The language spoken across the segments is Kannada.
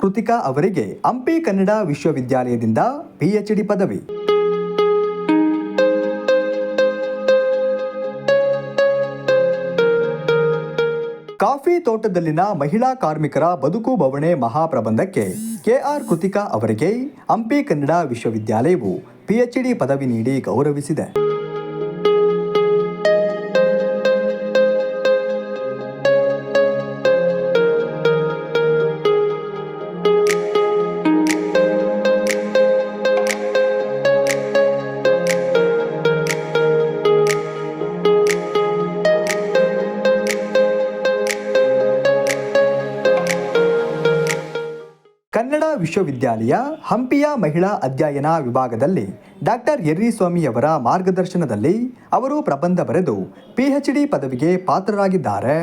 ಕೃತಿಕಾ ಅವರಿಗೆ ಹಂಪಿ ಕನ್ನಡ ವಿಶ್ವವಿದ್ಯಾಲಯದಿಂದ ಪಿಎಚ್ಡಿ ಪದವಿ. ಕಾಫಿ ತೋಟದಲ್ಲಿನ ಮಹಿಳಾ ಕಾರ್ಮಿಕರ ಬದುಕು ಬವಣೆ ಮಹಾಪ್ರಬಂಧಕ್ಕೆ ಕೆಆರ್ ಕೃತಿಕಾ ಅವರಿಗೆ ಹಂಪಿ ಕನ್ನಡ ವಿಶ್ವವಿದ್ಯಾಲಯವು ಪಿಎಚ್ಡಿ ಪದವಿ ನೀಡಿ ಗೌರವಿಸಿದೆ. ಕನ್ನಡ ವಿಶ್ವವಿದ್ಯಾಲಯ ಹಂಪಿಯ ಮಹಿಳಾ ಅಧ್ಯಯನ ವಿಭಾಗದಲ್ಲಿ ಡಾಕ್ಟರ್ ಯರ್ರಿಸ್ವಾಮಿಯವರ ಮಾರ್ಗದರ್ಶನದಲ್ಲಿ ಅವರು ಪ್ರಬಂಧ ಬರೆದು ಪಿಎಚ್ಡಿ ಪದವಿಗೆ ಪಾತ್ರರಾಗಿದ್ದಾರೆ.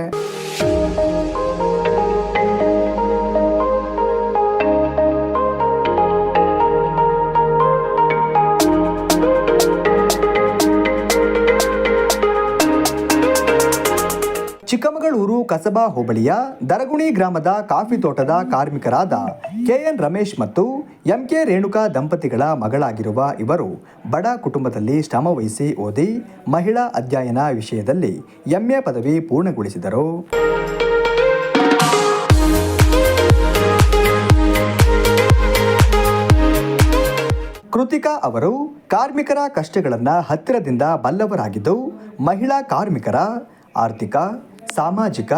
ಚಿಕ್ಕಮಗಳೂರು ಕಸಬಾ ಹೋಬಳಿಯ ದರಗುಣಿ ಗ್ರಾಮದ ಕಾಫಿ ತೋಟದ ಕಾರ್ಮಿಕರಾದ ಕೆಎನ್ ರಮೇಶ್ ಮತ್ತು ಎಂಕೆ ರೇಣುಕಾ ದಂಪತಿಗಳ ಮಗಳಾಗಿರುವ ಇವರು ಬಡ ಕುಟುಂಬದಲ್ಲಿ ಶ್ರಮವಹಿಸಿ ಓದಿ ಮಹಿಳಾ ಅಧ್ಯಯನ ವಿಷಯದಲ್ಲಿ ಎಂಎ ಪದವಿ ಪೂರ್ಣಗೊಳಿಸಿದರು. ಕೃತಿಕಾ ಅವರು ಕಾರ್ಮಿಕರ ಕಷ್ಟಗಳನ್ನು ಹತ್ತಿರದಿಂದ ಬಲ್ಲವರಾಗಿದ್ದು ಮಹಿಳಾ ಕಾರ್ಮಿಕರ ಆರ್ಥಿಕ ಸಾಮಾಜಿಕ,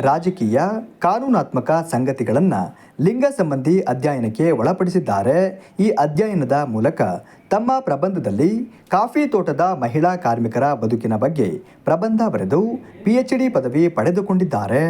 ರಾಜಕೀಯ, ಕಾನೂನಾತ್ಮಕ ಸಂಗತಿಗಳನ್ನು ಲಿಂಗ ಸಂಬಂಧಿ ಅಧ್ಯಯನಕ್ಕೆ ಒಳಪಡಿಸಿದ್ದಾರೆ. ಈ ಅಧ್ಯಯನದ ಮೂಲಕ ತಮ್ಮ ಪ್ರಬಂಧದಲ್ಲಿ ಕಾಫಿ ತೋಟದ ಮಹಿಳಾ ಕಾರ್ಮಿಕರ ಬದುಕಿನ ಬಗ್ಗೆ ಪ್ರಬಂಧ ಬರೆದು ಪಿಎಚ್ಡಿ ಪದವಿ ಪಡೆದುಕೊಂಡಿದ್ದಾರೆ.